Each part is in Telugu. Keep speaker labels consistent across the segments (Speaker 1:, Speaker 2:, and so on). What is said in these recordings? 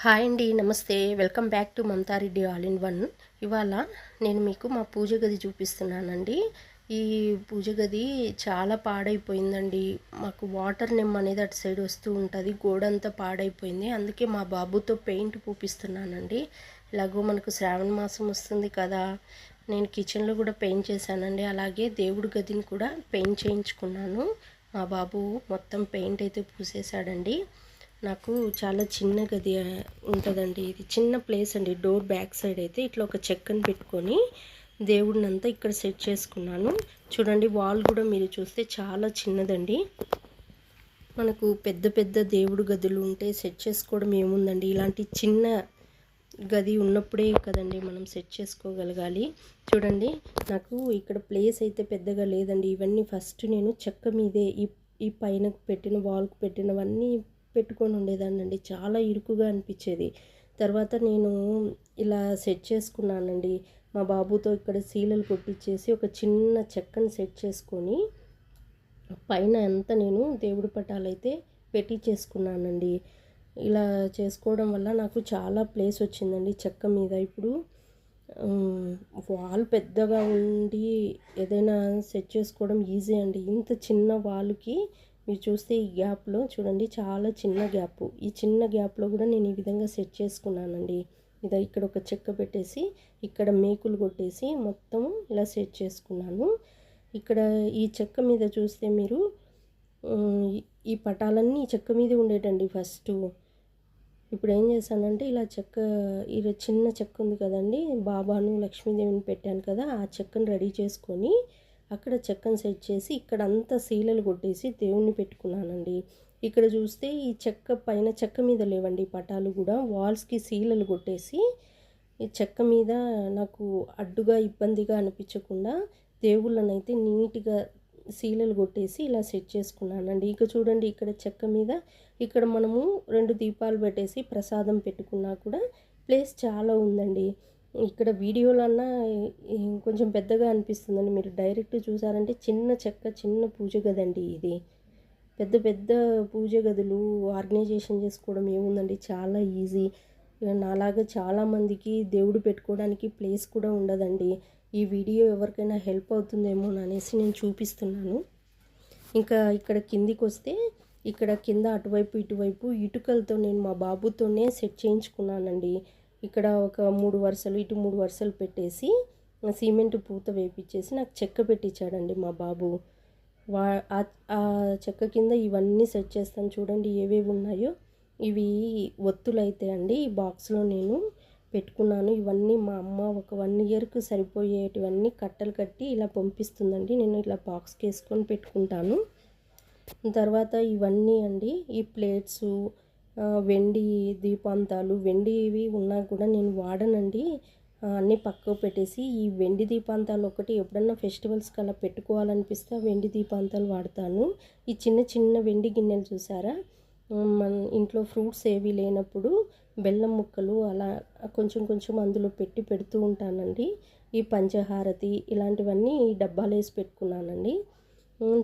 Speaker 1: హాయ్ అండి నమస్తే. Welcome back to Mamata Reddy all in one. ఇవాళ నేను మీకు మా పూజ గది చూపిస్తున్నానండి. ఈ పూజ గది చాలా పాడైపోయిందండి. మాకు వాటర్ నెమ్ అనేది అటు సైడ్ వస్తూ ఉంటుంది. గోడంతా పాడైపోయింది. అందుకే మా బాబుతో పెయింట్ పూపిస్తున్నానండి. ఇలాగో మనకు శ్రావణ మాసం వస్తుంది కదా. నేను కిచెన్లో కూడా పెయింట్ చేశానండి. అలాగే దేవుడి గదిని కూడా పెయింట్ చేయించుకున్నాను. మా బాబు మొత్తం పెయింట్ అయితే పూసేశాడండి. నాకు చాలా చిన్న గది ఉంటుందండి. ఇది చిన్న ప్లేస్ అండి. డోర్ బ్యాక్ సైడ్ అయితే ఇట్లా ఒక చెక్కను పెట్టుకొని దేవుడిని అంతా ఇక్కడ సెట్ చేసుకున్నాను. చూడండి వాల్ కూడా మీరు చూస్తే చాలా చిన్నదండి. మనకు పెద్ద పెద్ద దేవుడు గదులు ఉంటే సెట్ చేసుకోవడం ఏముందండి? ఇలాంటి చిన్న గది ఉన్నప్పుడే కదండి మనం సెట్ చేసుకోగలగాలి. చూడండి నాకు ఇక్కడ ప్లేస్ అయితే పెద్దగా లేదండి. ఇవన్నీ ఫస్ట్ నేను చెక్క మీదే ఈ ఈ పైన పెట్టిన వాల్కి పెట్టినవన్నీ పెట్టుకొని ఉండేదాన్నండి. చాలా ఇరుకుగా అనిపించేది. తర్వాత నేను ఇలా సెట్ చేసుకున్నానండి. మా బాబుతో ఇక్కడ సీలలు కొట్టించేసి ఒక చిన్న చెక్కను సెట్ చేసుకొని పైన అంతా నేను దేవుడి పటాలైతే పెట్టి చేసుకున్నానండి. ఇలా చేసుకోవడం వల్ల నాకు చాలా ప్లేస్ వచ్చిందండి చెక్క మీద. ఇప్పుడు వాల్ పెద్దగా ఉండి ఏదైనా సెట్ చేసుకోవడం ఈజీ అండి. ఇంత చిన్న వాల్కి మీరు చూస్తే ఈ గ్యాప్లో చూడండి చాలా చిన్న గ్యాప్. ఈ చిన్న గ్యాప్లో కూడా నేను ఈ విధంగా సెట్ చేసుకున్నానండి. ఇదా ఇక్కడ ఒక చెక్క పెట్టేసి ఇక్కడ మేకులు కొట్టేసి మొత్తం ఇలా సెట్ చేసుకున్నాను. ఇక్కడ ఈ చెక్క మీద చూస్తే మీరు ఈ పటాలన్నీ చెక్క మీదే ఉండేటండి ఫస్ట్. ఇప్పుడు ఏం చేశానంటే ఇలా చెక్క ఈ చిన్న చెక్క ఉంది కదండి బాబాను లక్ష్మీదేవిని పెట్టాను కదా ఆ చెక్కను రెడీ చేసుకొని అక్కడ చెక్కను సెట్ చేసి ఇక్కడ అంతా సీలలు కొట్టేసి దేవుణ్ణి పెట్టుకున్నానండి. ఇక్కడ చూస్తే ఈ చెక్క పైన చెక్క మీద లేవండి పటాలు కూడా. వాల్స్కి సీలలు కొట్టేసి ఈ చెక్క మీద నాకు అడ్డుగా ఇబ్బందిగా అనిపించకుండా దేవుళ్ళనైతే నీట్గా సీలలు కొట్టేసి ఇలా సెట్ చేసుకున్నానండి. ఇక చూడండి ఇక్కడ చెక్క మీద ఇక్కడ మనము రెండు దీపాలు పెట్టేసి ప్రసాదం పెట్టుకున్నా కూడా ప్లేస్ చాలా ఉందండి. ఇక్కడ వీడియోలన్నా కొంచెం పెద్దగా అనిపిస్తుందండి. మీరు డైరెక్ట్ చూసారంటే చిన్న చెక్క చిన్న పూజ గదండి ఇది. పెద్ద పెద్ద పూజ గదులు ఆర్గనైజేషన్ చేసుకోవడం ఏముందండి? చాలా ఈజీ. నాలాగా చాలామందికి దేవుడు పెట్టుకోవడానికి ప్లేస్ కూడా ఉండదండి. ఈ వీడియో ఎవరికైనా హెల్ప్ అవుతుందేమో అనేసి నేను చూపిస్తున్నాను. ఇంకా ఇక్కడ కిందికి వస్తే ఇక్కడ కింద అటువైపు ఇటువైపు ఇటుకలతో నేను మా బాబుతోనే సెట్ చేయించుకున్నానండి. ఇక్కడ ఒక మూడు వరుసలు ఇటు మూడు వరుసలు పెట్టేసి సిమెంట్ పూత వేపించేసి నాకు చెక్క పెట్టించాడండి మా బాబు. వా ఆ చెక్క కింద ఇవన్నీ సెట్ చేస్తాను చూడండి ఏవేవి ఉన్నాయో. ఇవి ఒత్తులు అయితే అండి ఈ బాక్స్లో నేను పెట్టుకున్నాను. ఇవన్నీ మా అమ్మ ఒక వన్ ఇయర్కి సరిపోయేటివన్నీ కట్టలు కట్టి ఇలా పంపిస్తుందండి. నేను ఇలా బాక్స్కి వేసుకొని పెట్టుకుంటాను. తర్వాత ఇవన్నీ అండి ఈ ప్లేట్సు వెండి దీపాంతాలు వెండివి ఉన్నా కూడా నేను వాడనండి. అన్నీ పక్కకు పెట్టేసి ఈ వెండి దీపాంతాలు ఒకటి ఎప్పుడన్నా ఫెస్టివల్స్కి అలా పెట్టుకోవాలనిపిస్తే వెండి దీపాంతాలు వాడతాను. ఈ చిన్న చిన్న వెండి గిన్నెలు చూసారా? మన ఇంట్లో ఫ్రూట్స్ ఏవి లేనప్పుడు బెల్లం ముక్కలు అలా కొంచెం కొంచెం అందులో పెట్టి పెడుతూ ఉంటానండి. ఈ పంచహారతి ఇలాంటివన్నీ ఈ డబ్బాలు వేసి పెట్టుకున్నానండి.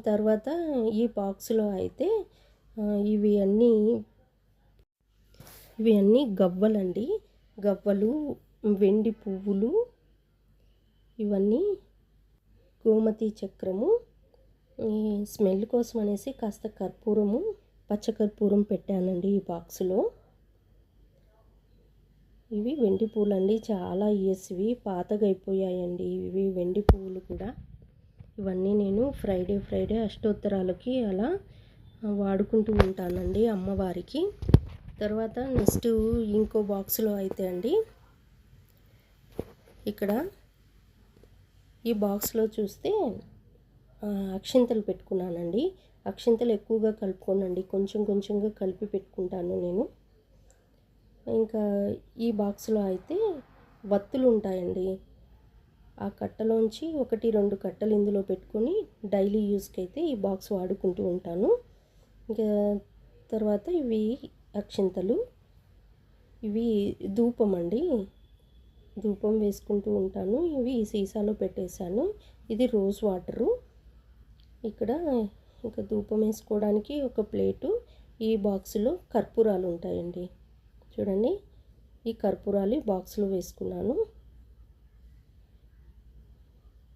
Speaker 1: తర్వాత ఈ బాక్స్లో అయితే ఇవి అన్నీ ఇవి అన్నీ గవ్వలండి. గవ్వలు వెండి పువ్వులు ఇవన్నీ గోమతి చక్రము స్మెల్ కోసం అనేసి కాస్త కర్పూరము పచ్చకర్పూరం పెట్టానండి ఈ బాక్స్లో. ఇవి వెండి పూలు అండి చాలా ఇయర్స్వి పాతగా అయిపోయాయండి ఇవి వెండి పువ్వులు కూడా. ఇవన్నీ నేను ఫ్రైడే ఫ్రైడే అష్టోత్తరాలకి అలా వాడుకుంటూ ఉంటానండి అమ్మవారికి. తర్వాత నెక్స్ట్ ఇంకో బాక్స్లో అయితే అండి ఇక్కడ ఈ బాక్స్లో చూస్తే అక్షింతలు పెట్టుకున్నానండి. అక్షింతలు ఎక్కువగా కలుపుకోనండి. కొంచెం కొంచెంగా కలిపి పెట్టుకుంటాను నేను. ఇంకా ఈ బాక్స్లో అయితే వత్తులు ఉంటాయండి. ఆ కట్టలోంచి ఒకటి రెండు కట్టలు ఇందులో పెట్టుకొని డైలీ యూస్కి అయితే ఈ బాక్స్ వాడుకుంటూ ఉంటాను. ఇంకా తర్వాత ఇవి అక్షింతలు. ఇవి ధూపం అండి. ధూపం వేసుకుంటూ ఉంటాను. ఇవి సీసాలో పెట్టేశాను. ఇది రోజ్ వాటరు. ఇక్కడ ఇంకా ధూపం వేసుకోవడానికి ఒక ప్లేటు. ఈ బాక్స్లో కర్పూరాలు ఉంటాయండి. చూడండి. ఈ కర్పూరాలు బాక్స్లో వేసుకున్నాను.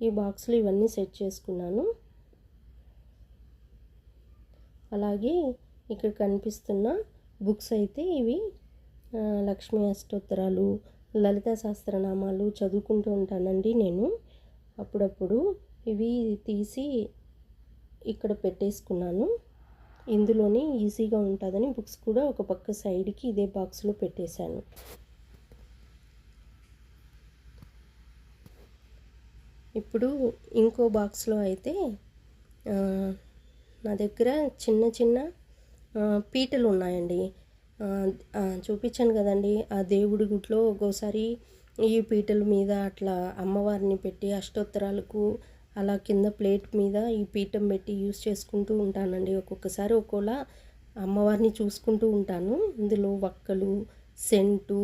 Speaker 1: ఈ బాక్స్లో ఇవన్నీ సెట్ చేసుకున్నాను. అలాగే ఇక్కడ కనిపిస్తున్న బుక్స్ అయితే ఇవి లక్ష్మీ అష్టోత్తరాలు లలిత సహస్రనామాలు చదువుకుంటూ ఉంటానండి నేను. అప్పుడప్పుడు ఇవి తీసి ఇక్కడ పెట్టేసుకున్నాను. ఇందులోనే ఈజీగా ఉంటుందని బుక్స్ కూడా ఒక పక్క సైడ్కి ఇదే బాక్స్లో పెట్టేశాను. ఇప్పుడు ఇంకో బాక్స్లో అయితే నా దగ్గర చిన్న చిన్న పీటలు ఉన్నాయండి చూపించాను కదండి. ఆ దేవుడి గుట్లో ఒక్కోసారి ఈ పీటల మీద అట్లా అమ్మవారిని పెట్టి అష్టోత్తరాలకు అలా కింద ప్లేట్ మీద ఈ పీఠం పెట్టి యూస్ చేసుకుంటూ ఉంటానండి. ఒక్కొక్కసారి ఒక్కోలా అమ్మవారిని చూసుకుంటూ ఉంటాను. ఇందులో వక్కలు సెంటు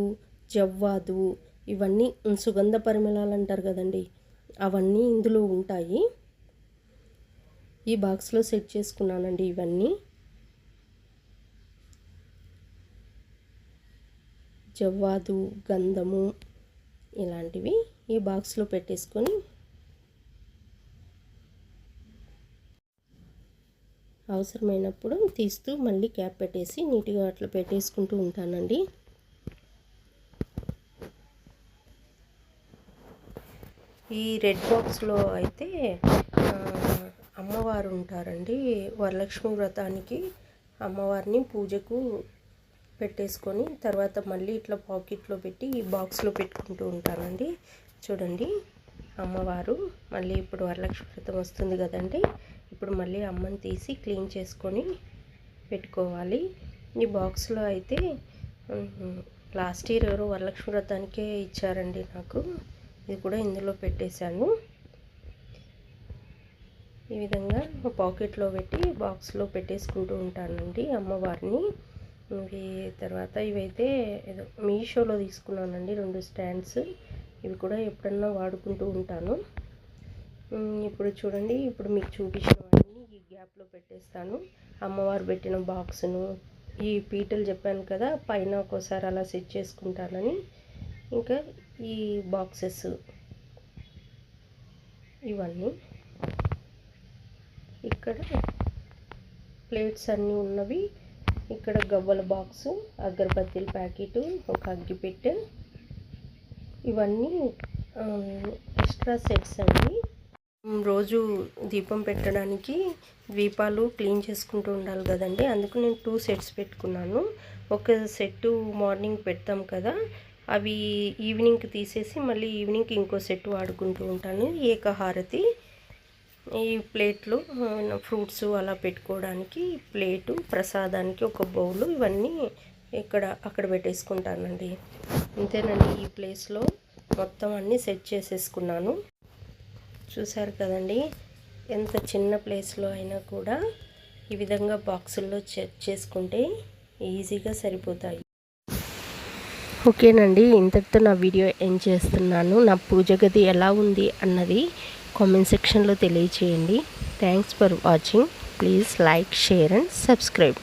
Speaker 1: జవ్వాదు ఇవన్నీ సుగంధ పరిమళాలు అంటారు కదండి. అవన్నీ ఇందులో ఉంటాయి. ఈ బాక్స్లో సెట్ చేసుకున్నానండి ఇవన్నీ. జవ్వాదు గంధము ఇలాంటివి ఈ బాక్స్లో పెట్టేసుకొని అవసరమైనప్పుడు తీస్తూ మళ్ళీ క్యాప్ పెట్టేసి నీట్గా అట్లా పెట్టేసుకుంటూ ఉంటానండి. ఈ రెడ్ బాక్స్లో అయితే అమ్మవారు ఉంటారండి. వరలక్ష్మి వ్రతానికి అమ్మవారిని పూజకు పెట్టేసుకొని తర్వాత మళ్ళీ ఇట్లా పాకెట్లో పెట్టి ఈ బాక్స్లో పెట్టుకుంటూ ఉంటానండి. చూడండి అమ్మవారు మళ్ళీ ఇప్పుడు వరలక్ష్మి వ్రతం వస్తుంది కదండి. ఇప్పుడు మళ్ళీ అమ్మని తీసి క్లీన్ చేసుకొని పెట్టుకోవాలి. ఈ బాక్స్లో అయితే లాస్ట్ ఇయర్ ఎవరో వరలక్ష్మి వ్రతానికే ఇచ్చారండి నాకు. ఇది కూడా ఇందులో పెట్టేశాను. ఈ విధంగా పాకెట్లో పెట్టి బాక్స్లో పెట్టేసుకుంటూ ఉంటానండి అమ్మవారిని. ఇవి తర్వాత ఇవైతే ఏదో మీషోలో తీసుకున్నానండి రెండు స్టాండ్స్. ఇవి కూడా ఎప్పుడన్నా వాడుకుంటూ ఉంటాను. ఇప్పుడు చూడండి ఇప్పుడు మీకు చూపించినవన్నీ ఈ గ్యాప్లో పెట్టేస్తాను. అమ్మవారు పెట్టిన బాక్స్ను ఈ పీటలు చెప్పాను కదా పైన ఒక్కోసారి అలా సెట్ చేసుకుంటానని. ఇంకా ఈ బాక్సెస్ ఇవన్నీ. ఇక్కడ ప్లేట్స్ అన్నీ ఉన్నవి. ఇక్కడ గవ్వల బాక్సు అగరబత్తీల ప్యాకెట్ ఒక అగ్గిపెట్టె. ఇవన్నీ ఎక్స్ట్రా సెట్స్ అండి. రోజు దీపం పెట్టడానికి దీపాలు క్లీన్ చేసుకుంటూ ఉండాలి కదండి. అందుకు నేను టూ సెట్స్ పెట్టుకున్నాను. ఒక సెట్ మార్నింగ్ పెడతాం కదా అవి ఈవినింగ్కి తీసేసి మళ్ళీ ఈవినింగ్కి ఇంకో సెట్ వాడుకుంటూ ఉంటాను. ఏకహారతి. ఈ ప్లేట్లు ఫ్రూట్స్ అలా పెట్టుకోవడానికి ప్లేటు ప్రసాదానికి ఒక బౌలు ఇవన్నీ ఇక్కడ అక్కడ పెట్టేసుకుంటానండి. అంతేనండి ఈ ప్లేస్లో మొత్తం అన్నీ సెట్ చేసేసుకున్నాను. చూసారు కదండి ఎంత చిన్న ప్లేస్లో అయినా కూడా ఈ విధంగా బాక్సుల్లో సెట్ చేసుకుంటే ఈజీగా సరిపోతాయి. ఓకేనండి ఇంతటితో నా వీడియో ఎండ్ చేస్తున్నాను. నా పూజ గది ఎలా ఉంది అన్నది కామెంట్ సెక్షన్లో తెలియచేయండి. Thanks for watching please like share and subscribe